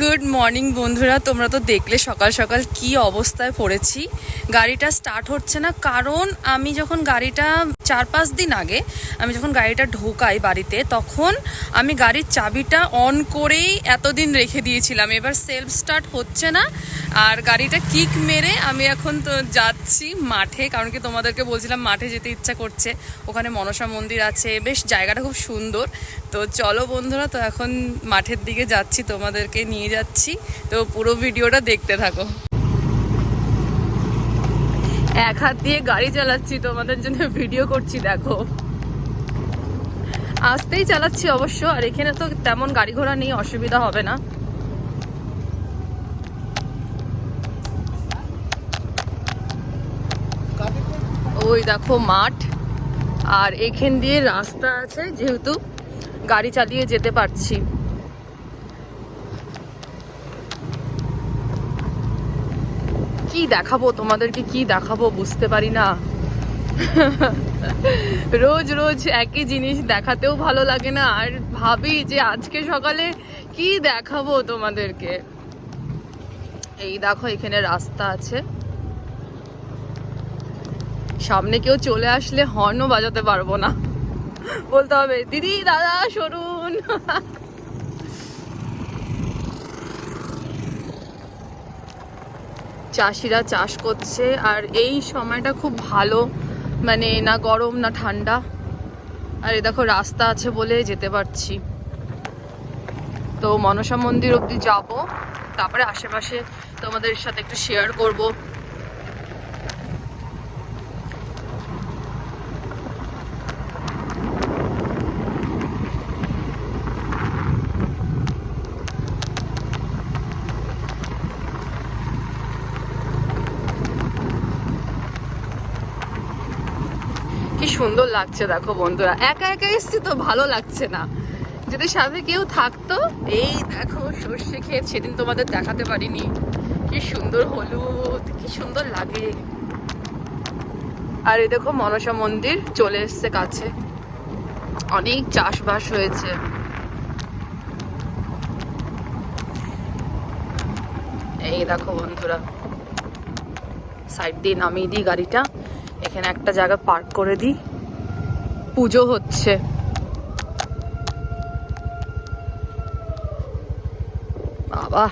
Good morning বন্ধুরা, তোমরা তো দেখলে সকাল সকাল কি অবস্থায় পড়েছি। গাড়িটা স্টার্ট হচ্ছে না, কারণ আমি যখন গাড়িটা চার পাঁচ দিন আগে, আমি যখন গাড়িটা ঢোকাই বাড়িতে, তখন আমি গাড়ির চাবিটা অন করেই এতদিন রেখে দিয়েছিলাম। এবার সেলফ স্টার্ট হচ্ছে না, আর গাড়িটা কিক মেরে আমি এখন তো যাচ্ছি মাঠে, কারণ কি তোমাদেরকে বলছিলাম মাঠে যেতে ইচ্ছা করছে। ওখানে মনসা মন্দির আছে, বেশ জায়গাটা খুব সুন্দর। তো চলো বন্ধুরা, তো এখন মাঠের দিকে যাচ্ছি তোমাদেরকে নিয়ে যাচ্ছি। তো পুরো ভিডিওটা দেখতে থাকো। এক হাত দিয়ে গাড়ি চালাচ্ছি, তোমাদের জন্য ভিডিও করছি, দেখো। আসতেই চালাচ্ছি অবশ্য, আর এখানে তো তেমন গাড়ি ঘোড়া নেই, অসুবিধা হবে না। ওই দেখো মাঠ, আর এখান দিয়ে রাস্তা আছে, যেহেতু গাড়ি চালিয়ে যেতে পারছি। কি দেখাবো? তোমাদেরকে কি দেখাবো? বুঝতে পারি না। রোজ রোজ একই জিনিস দেখাতেও ভালো লাগে না। আর ভাবি যে আজকে সকালে কি দেখাবো তোমাদেরকে? এই দেখো, এখানে রাস্তা আছে। সামনে কেউ চলে আসলে হর্নও বাজাতে পারব না। বলতে হবে, দিদি, দাদা, সরুন। চাষিরা চাষ করছে আর এই সময়টা খুব ভালো। মানে না গরম, না ঠান্ডা। আর এ দেখো রাস্তা আছে বলে যেতে পারছি। তো মনসা মন্দির অবধি যাব। তারপরে আশেপাশে তোমাদের সাথে একটু শেয়ার করব। সুন্দর লাগছে দেখো বন্ধুরা। একা একা এসছি তো ভালো লাগছে না। যদি সাথে কেউ থাকতো, এই দেখো সর্ষে খেয়ে সেদিন তোমাদের দেখাতে পারিনি। কি সুন্দর হলুদ, কি সুন্দর লাগে। আর এই দেখো মনসা মন্দির চলে এসছে কাছে। অনেক চাষবাস হয়েছে। এই দেখো বন্ধুরা, সাইড দিয়ে নামিয়ে দিই গাড়িটা। এখানে একটা জায়গা পার্ক করে দিই। পুজো হচ্ছে। বাবা।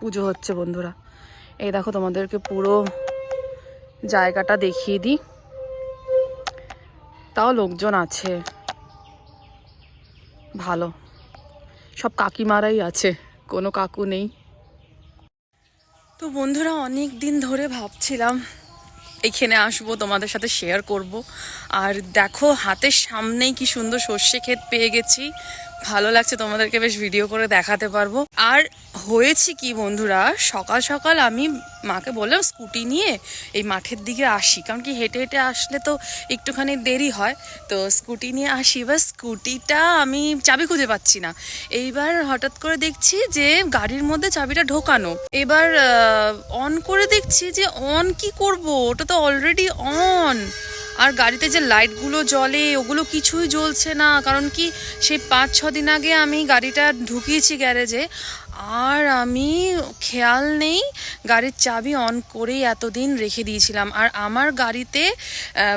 পুজো হচ্ছে বন্ধুরা। এই দেখো তোমাদেরকে পুরো জায়গাটা দেখিয়ে দিই। তাও লোকজন আছে। ভালো। সব কাকিমারাই আছে। কোনো কাকু নেই। তো বন্ধুরা অনেক দিন ধরে ভাবছিলাম এখানে আসব, তোমাদের সাথে শেয়ার করব। আর দেখো, হাতের সামনেই কি সুন্দর সর্ষে ক্ষেত পেয়ে গেছি। ভালো লাগছে তোমাদেরকে বেশ ভিডিও করে দেখাতে পারব। আর হয়েছে কি বন্ধুরা, সকাল সকাল আমি মাকে বললাম স্কুটি নিয়ে এই মাঠের দিকে আসি। কারণ কি হেঁটে হেঁটে আসলে তো একটুখানি দেরি হয়। তো স্কুটি নিয়ে আসি, এবার স্কুটিটা আমি চাবি খুঁজে পাচ্ছি না। এইবার হঠাৎ করে দেখছি যে গাড়ির মধ্যে চাবিটা ঢোকানো। এবার অন করে দেখছি যে অন কি করব? ওটা তো অলরেডি অন আর গাড়িতে যে লাইটগুলো জ্বলে, ওগুলো কিছুই জ্বলছে না। কারণ কি, সেই পাঁচ, ছ দিন আগে আমি গাড়িটা ঢুকিয়েছি গ্যারেজে। আর আমি খেয়াল নেই, গাড়ির চাবি অন করেই এতদিন রেখে দিয়েছিলাম। আর আমার গাড়িতে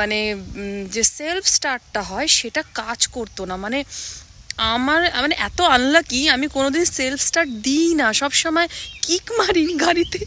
মানে যে সেলফ স্টার্টটা হয়, সেটা কাজ করতো না। মানে আমার মানে এত আনলাকি আমি কোনোদিন সেলফ স্টার্ট দিই না। সব সময় কিক মারি গাড়িতে।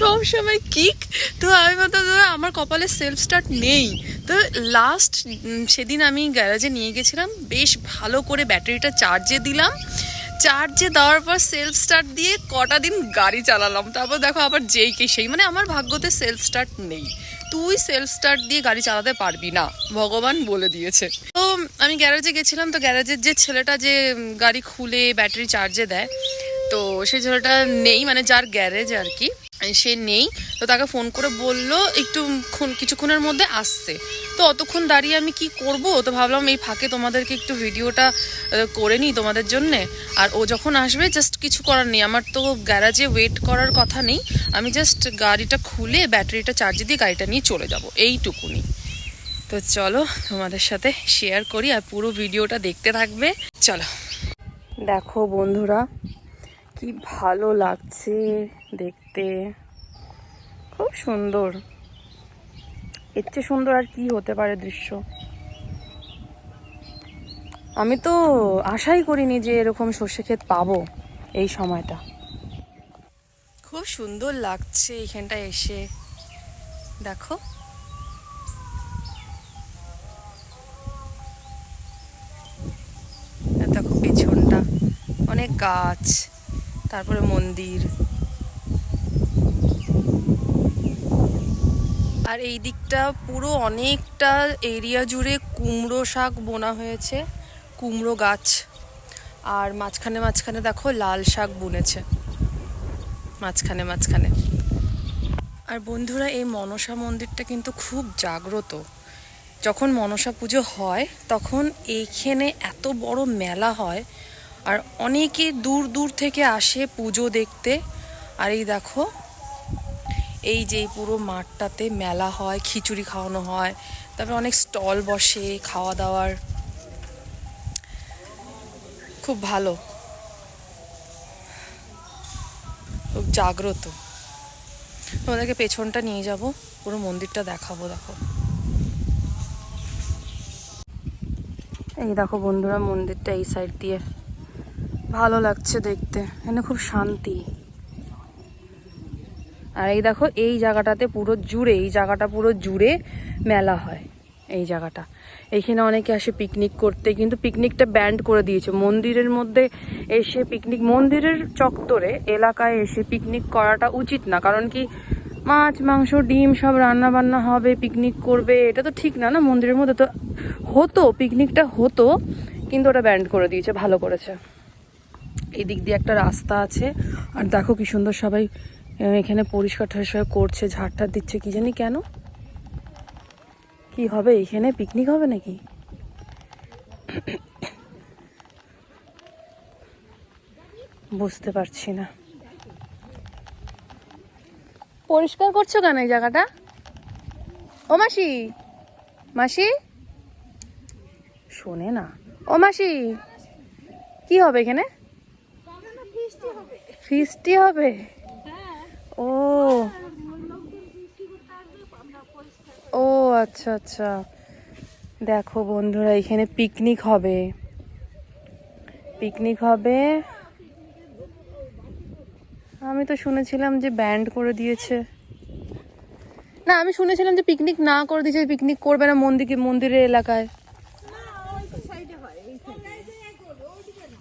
সব সময় কিক। তো আমি বলতো আমার কপালে সেলফ স্টার্ট নেই। তো লাস্ট সেদিন আমি গ্যারাজে নিয়ে গেছিলাম। বেশ ভালো করে ব্যাটারিটা চার্জে দিলাম। চার্জে দেওয়ার পর সেলফ স্টার্ট দিয়ে কটা দিন গাড়ি চালালাম। তারপর দেখো আবার যেই কে সেই। মানে আমার ভাগ্যতে সেলফ স্টার্ট নেই। তুই সেলফ স্টার্ট দিয়ে গাড়ি চালাতে পারবি না, ভগবান বলে দিয়েছে। তো আমি গ্যারাজে গেছিলাম। তো গ্যারাজের যে ছেলেটা যে গাড়ি খুলে ব্যাটারি চার্জে দেয় তো সেই ছেলেটা নেই মানে যার গ্যারেজ আর কি, সে নেই। তো তাকে ফোন করে বলল, একটু ক্ষণ- কিছুক্ষণের মধ্যে আসছে। তো অতক্ষণ দাঁড়িয়ে আমি কি করব? তো ভাবলাম এই ফাঁকে তোমাদেরকে একটু ভিডিওটা করে নিই তোমাদের জন্যে। আর ও যখন আসবে জাস্ট কিছু করার নেই। আমার তো গ্যারাজে ওয়েট করার কথা নেই। আমি জাস্ট গাড়িটা খুলে, ব্যাটারিটা চার্জে দিয়ে গাড়িটা নিয়ে চলে যাব। এইটুকুনি। তো চলো তোমাদের সাথে শেয়ার করি আর পুরো ভিডিওটা দেখতে থাকবে। চলো। দেখো বন্ধুরা কি ভালো লাগছে দেখতে। খুব সুন্দর। এর চেয়ে সুন্দর আর কি হতে পারে দৃশ্য। আমি তো আশাই করিনি যে এরকম সর্ষে ক্ষেত পাবো এই সময়টা। খুব সুন্দর লাগছে এখানটা এসে। দেখো। দেখো পেছনটা। অনেক গাছ। তারপরে মন্দির। আর এই দিকটা পুরো অনেকটা এরিয়া জুড়ে কুমড়ো শাক বোনা হয়েছে, কুমড়ো গাছ। আর মাঝখানে মাঝখানে দেখো লাল শাক বুনেছে, মাঝখানে মাঝখানে। আর বন্ধুরা, এই মনসা মন্দিরটা কিন্তু খুব জাগ্রত। যখন মনসা পুজো হয়, তখন এইখানে এত বড় মেলা হয় আর অনেকে দূর দূর থেকে আসে পুজো দেখতে। আর এই দেখো, এই যে পুরো মাঠটাতে মেলা হয়, খিচুড়ি খাওয়ানো হয়, তারপরে অনেক স্টল বসে খাওয়া দাওয়ার। খুব ভালো। খুব জাগ্রত। তোমাদেরকে পেছনটা নিয়ে যাব, পুরো মন্দিরটা দেখাবো, দেখো। এই দেখো বন্ধুরা, মন্দিরটা এই সাইড দিয়ে। ভালো লাগছে দেখতে। এখানে খুব শান্তি। আর এই দেখো, এই জায়গাটাতে পুরো জুড়ে, এই জায়গাটা পুরো জুড়ে মেলা হয়, এই জায়গাটা। এইখানে অনেকে আসে পিকনিক করতে, কিন্তু পিকনিকটা ব্যান্ড করে দিয়েছে। মন্দিরের মধ্যে এসে পিকনিক মন্দিরের চত্বরে, এলাকায় এসে পিকনিক করাটা উচিত না। কারণ কি, মাছ, মাংস, ডিম সব রান্না বান্না হবে পিকনিক করবে, এটা তো ঠিক না না? মন্দিরের মধ্যে তো হতো পিকনিকটা হতো, কিন্তু ওটা ব্যান্ড করে দিয়েছে, ভালো করেছে। এই দিক দিয়ে একটা রাস্তা আছে। আর দেখো কি সুন্দর সবাই এখানে পরিষ্কার টরিষ্কার করছে ঝাড়টার দিচ্ছে, কি জানি কেন? কি হবে, এখানে পিকনিক হবে নাকি? বুঝতে পারছি না। পরিষ্কার করছ কেন এই জায়গাটা? ও মাসি মাসি? শোনে না। ও মাসি, কি হবে এখানে? ফিস্টি হবে? ও। ও আচ্ছা আচ্ছা। দেখো বন্ধুরা এখানে পিকনিক হবে। পিকনিক হবে। আমি তো শুনেছিলাম যে ব্যান্ড করে দিয়েছে। না আমি শুনেছিলাম যে পিকনিক না করে দিয়েছে পিকনিক করবে না মন্দির মন্দিরের এলাকায়।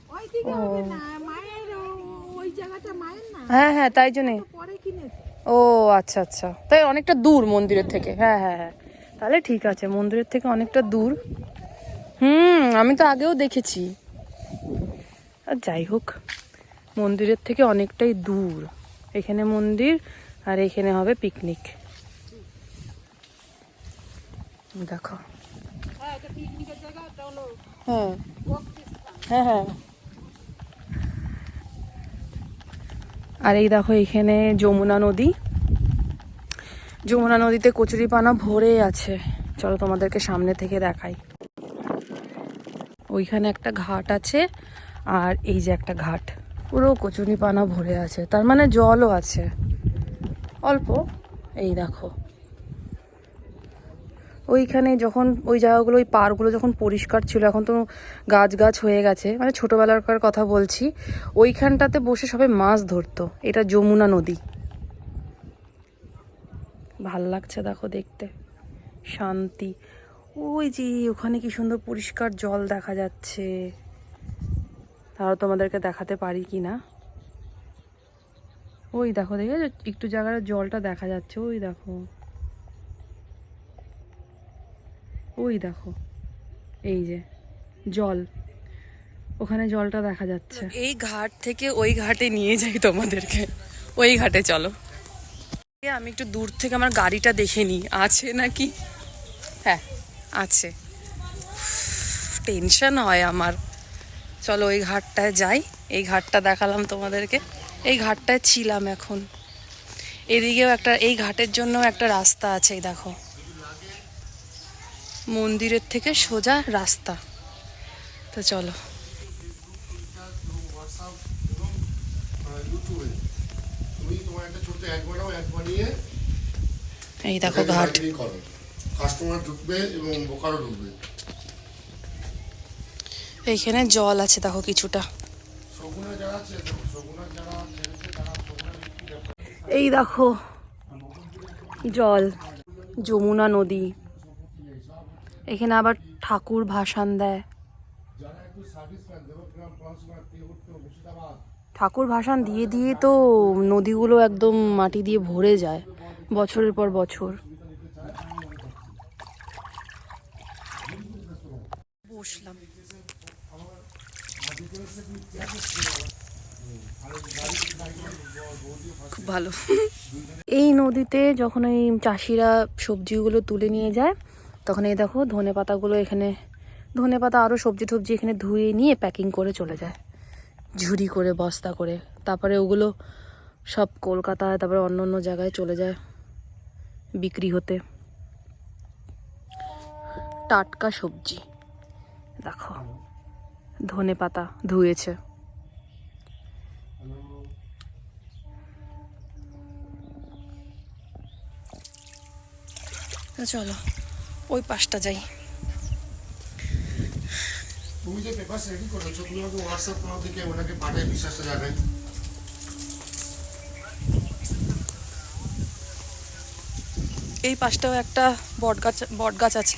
ওইদিকে হবে না মায়ের ও- ওই জায়গাটা মায়ের না হ্যাঁ হ্যাঁ তাই জন্যে। ও আচ্ছা আচ্ছা। তাই অনেকটা দূর মন্দিরের থেকে। হ্যাঁ হ্যাঁ হ্যাঁ। তাহলে ঠিক আছে মন্দিরের থেকে অনেকটা দূর। হুম আমি তো আগেও দেখেছি। আর যাই হোক মন্দিরের থেকে অনেকটাই দূর। এখানে মন্দির আর এখানে হবে পিকনিক। দেখো। হ্যাঁ হ্যাঁ হ্যাঁ। আর এই দেখো এখানে যমুনা নদী। যমুনা নদীতে কচুরিপানা ভরে আছে। চলো তোমাদেরকে সামনে থেকে দেখাই। ওইখানে একটা ঘাট আছে আর এই যে একটা ঘাট। পুরো কচুরিপানা ভরে আছে। তার মানে জলও আছে। অল্প, এই দেখো। ওইখানে যখন ওই জায়গাগুলো, ওই পাড়গুলো যখন পরিষ্কার ছিল, এখন তো গাছ গাছ হয়ে গেছে। মানে ছোটোবেলাকার কথা বলছি, ওইখানটাতে বসে সবাই মাছ ধরতো। এটা যমুনা নদী। ভালো লাগছে দেখো দেখতে। শান্তি। ওই যে ওখানে কি সুন্দর পরিষ্কার জল দেখা যাচ্ছে। তাও তোমাদেরকে দেখাতে পারি কি না? ওই দেখো দেখে একটু জায়গার জলটা দেখা যাচ্ছে। ওই দেখো। ওই দেখো, এই যে জল। ওখানে জলটা দেখা যাচ্ছে। এই ঘাট থেকে ওই ঘাটে নিয়ে যাই তোমাদেরকে। ওই ঘাটে চলো। আমি একটু দূর থেকে আমার গাড়িটা দেখে নিই। আছে নাকি? হ্যাঁ আছে। টেনশন হয় আমার। চলো, ওই ঘাটটায় যাই। এই ঘাটটা দেখালাম তোমাদেরকে। এই ঘাটটায় ছিলাম এখন। এদিকেও একটা, এই ঘাটের জন্য একটা রাস্তা আছে দেখো। মন্দিরের থেকে সোজা রাস্তা। তো চলো। এই দেখো ঘাট। কাস্টমার ঢুকবে এবং বোকারও ঢুকবে এইখানে জল আছে দেখো কিছুটা। এই দেখো জল, যমুনা নদী। এখানে আবার ঠাকুর ভাসান দেয়। ঠাকুর ভাসান দিয়ে দিয়ে তো নদীগুলো একদম মাটি দিয়ে ভরে যায় বছরের পর বছর। বসলাম। খুব ভালো। এই নদীতে যখন ওই চাষিরা সবজিগুলো তুলে নিয়ে যায় তখন এই দেখো ধনে পাতাগুলো এখানে, ধনে পাতা আরও সবজি টবজি এখানে ধুয়ে নিয়ে প্যাকিং করে চলে যায়। ঝুড়ি করে, বস্তা করে। তারপরে ওগুলো সব কলকাতায়, তারপরে অন্য অন্য জায়গায় চলে যায় বিক্রি হতে। টাটকা সবজি। দেখো, ধনে পাতা ধুয়েছে। চলো। ওই পাশটা যাই। তুমি যে পেপার রেডি করেছ তুমি আমাকে হোয়াটসঅ্যাপ করো থেকে ওনাকে পাঠায় বিশ্বাসটা জানাই। এই পাশটাও একটা বট গাছ বট গাছ আছে।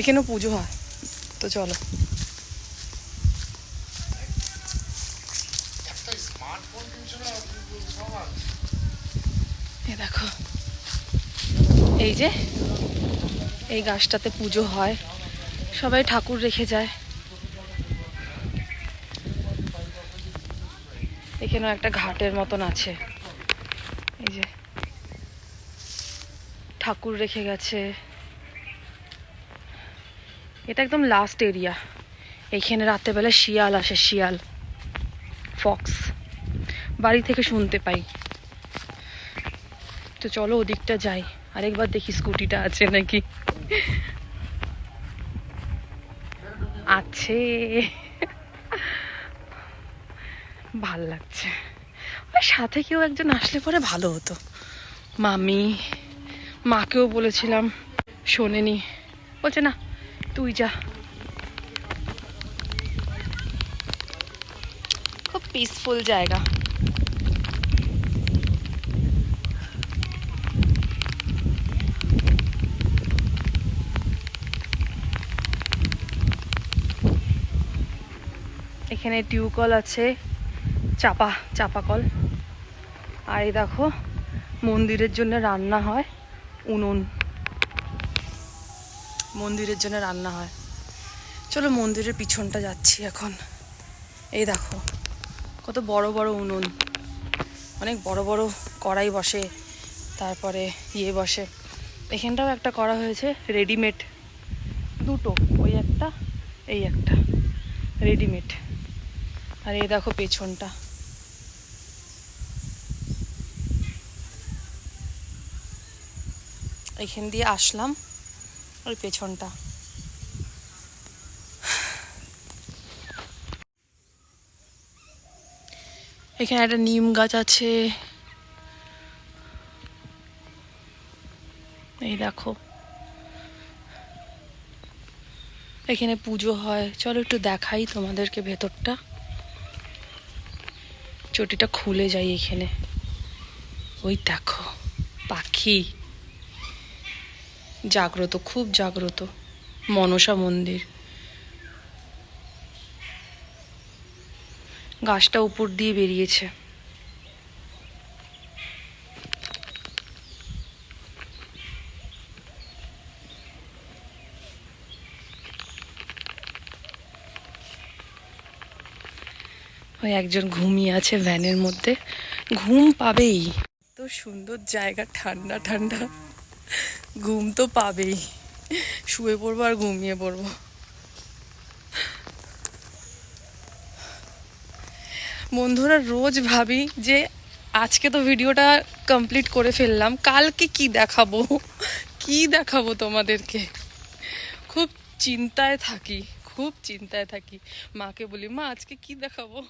এখানেও পুজো হয়। তো চলো। এ দেখো। এই যে এই গাছটাতে পুজো হয়। সবাই ঠাকুর রেখে যায়। এখানেও একটা ঘাটের মতন আছে। এই যে ঠাকুর রেখে গেছে। এটা একদম লাস্ট এরিয়া এইখানে রাত্রেবেলা শিয়াল আসে, শিয়াল। ফক্স। বাড়ি থেকে শুনতে পাই। তো চলো ওদিকটা যাই। আরেকবার দেখি স্কুটিটা আছে নাকি। আছে। ভালো লাগছে। আর সাথে কেউ একজন আসলে পরে ভালো হতো। মামি, মাকেও বলেছিলাম, শোনেনি। বলছে, না, তুই যা। খুব পিসফুল জায়গা। এখানে টিউকল আছে, চাপা চাপা কল আর এই দেখো, মন্দিরের জন্য রান্না হয় উনুন। মন্দিরের জন্য রান্না হয়। চলো মন্দিরের পিছনটা যাচ্ছি এখন। এই দেখো, কত বড় বড় উনুন। অনেক বড় বড় কড়াই বসে, তারপরে ইয়ে বসে। এখানটাও একটা করা হয়েছে রেডিমেড দুটো, ওই একটা, এই একটা রেডিমেড আর এই দেখো পেছনটা। এখান দিয়ে আসলাম ওই পেছনটা। এখানে একটা নিম গাছ আছে। এই দেখো। এখানে পুজো হয়। চলো একটু দেখাই তোমাদেরকে ভেতরটা। চটিটা খুলে যাই এখানে। ওই দেখো, পাখি। জাগ্রত, খুব জাগ্রত। মনসা মন্দির। গাছটা উপর দিয়ে বেরিয়েছে। একজন ঘুমিয়ে আছে ভ্যানের মধ্যে। ঘুম পাবেই। তো সুন্দর জায়গা, ঠান্ডা ঠান্ডা। ঘুম তো পাবেই। শুয়ে পড়ব আর ঘুমিয়ে পড়ব। বন্ধুরা, রোজ ভাবি যে আজকে তো ভিডিওটা কমপ্লিট করে ফেললাম। কালকে কি দেখাবো? কি দেখাবো তোমাদেরকে? খুব চিন্তায় থাকি, খুব চিন্তায় থাকি। মাকে বলি, মা, আজকে কি দেখাবো?